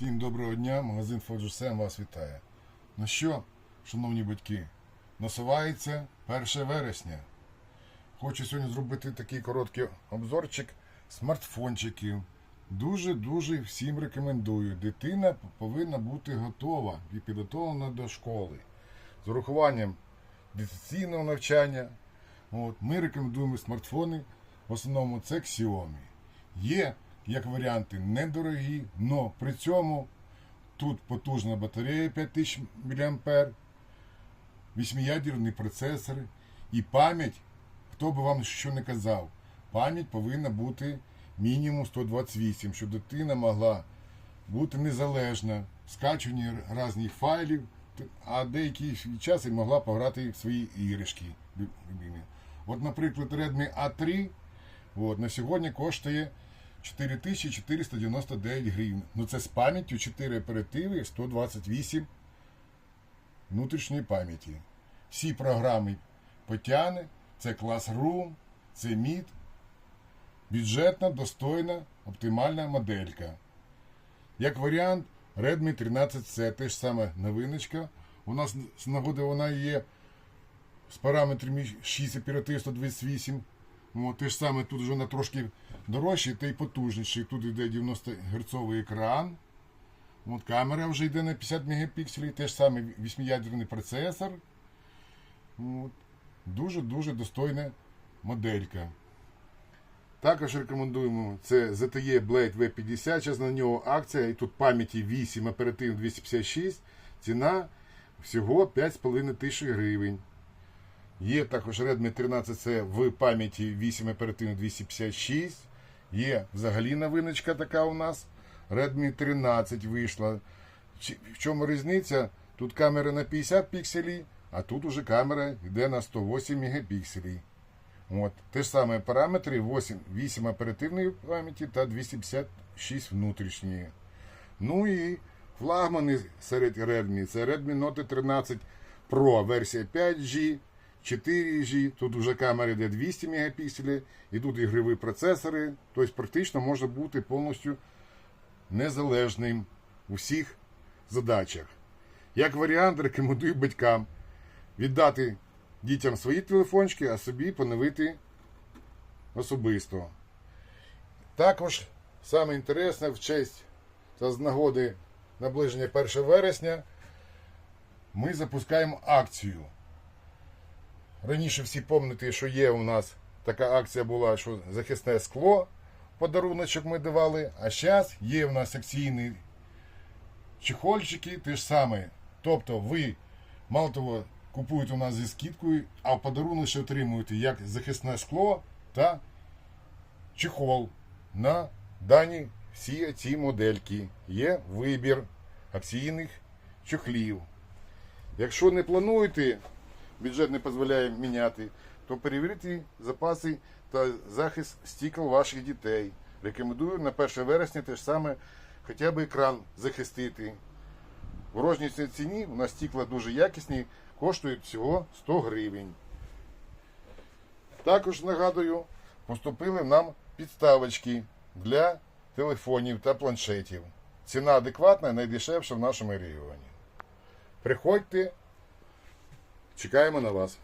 Всім доброго дня, магазин Фоджусем вас вітає. Ну що, шановні батьки, насувається 1 вересня. Хочу сьогодні зробити такий короткий обзорчик смартфончиків. Дуже-дуже всім рекомендую. Дитина повинна бути готова і підготовлена до школи. З урахуванням дистанційного навчання. От, ми рекомендуємо смартфони, в основному це Xiaomi. Є як варіанти недорогі, але при цьому тут потужна батарея 5000 мА, вісьмиядерний процесор і пам'ять, хто би вам що не казав, пам'ять повинна бути мінімум 128, щоб дитина могла бути незалежна в скачуванні різних файлів, а деякий час і могла пограти в свої іграшки. От, наприклад, Redmi A3 от, на сьогодні коштує 4499 гривень. Ну це з пам'яттю 4 оперативи 128 внутрішньої пам'яті. Всі програми потягне, це Classroom, це Meet. Бюджетна, достойна, оптимальна моделька. Як варіант, Redmi 13C, теж саме новиночка. У нас з нагоди вона є з параметрами 6 оператив 128. О, те ж саме тут вже вона трошки дорожчий та й потужніший. Тут йде 90 герцовий екран. От камера вже йде на 50 мегапікселів, теж саме 8-ядерний процесор. Дуже-дуже достойна моделька. Також рекомендуємо це ZTE Blade V50. Зараз на нього акція, і тут пам'яті 8 оперативно 256. Ціна всього 5,5 тисяч гривень. Є також Redmi 13C в пам'яті 8 оперативно 256. Є взагалі новиночка така у нас. Redmi 13 вийшла. В чому різниця? Тут камера на 50 пікселів, а тут уже камера йде на 108 мегапікселів. От. Те ж саме параметри 8, 8 оперативної пам'яті та 256 внутрішньої. Ну і флагмани серед Redmi. Це Redmi Note 13 Pro версія 5G, 4G. Тут вже камера йде 200 мегапікселів, і тут ігрові процесори. Тобто практично може бути повністю незалежним у всіх задачах. Як варіант, рекомендую батькам віддати дітям свої телефончики, а собі поновити особисто. Також саме інтересне в честь та з нагоди наближення 1 вересня ми запускаємо акцію. Раніше всі пам'ятаєте, що є у нас така акція була, що захисне скло, подаруночок ми давали, а зараз є у нас акційні чехольчики, те ж саме. Тобто ви, мало того, купуєте у нас зі скидкою, а подарунок ще отримуєте як захисне скло та чехол на дані всі ці модельки. Є вибір акційних чохлів. Якщо не плануєте, бюджет не дозволяє міняти, то перевірте запаси та захист стікл ваших дітей. Рекомендую на 1 вересня те ж саме хоча б екран захистити. В розній ціні у нас стікла дуже якісні, коштують всього 100 гривень. Також нагадую, поступили нам підставочки для телефонів та планшетів. Ціна адекватна, найдешевша в нашому регіоні. Приходьте, чекаємо на вас.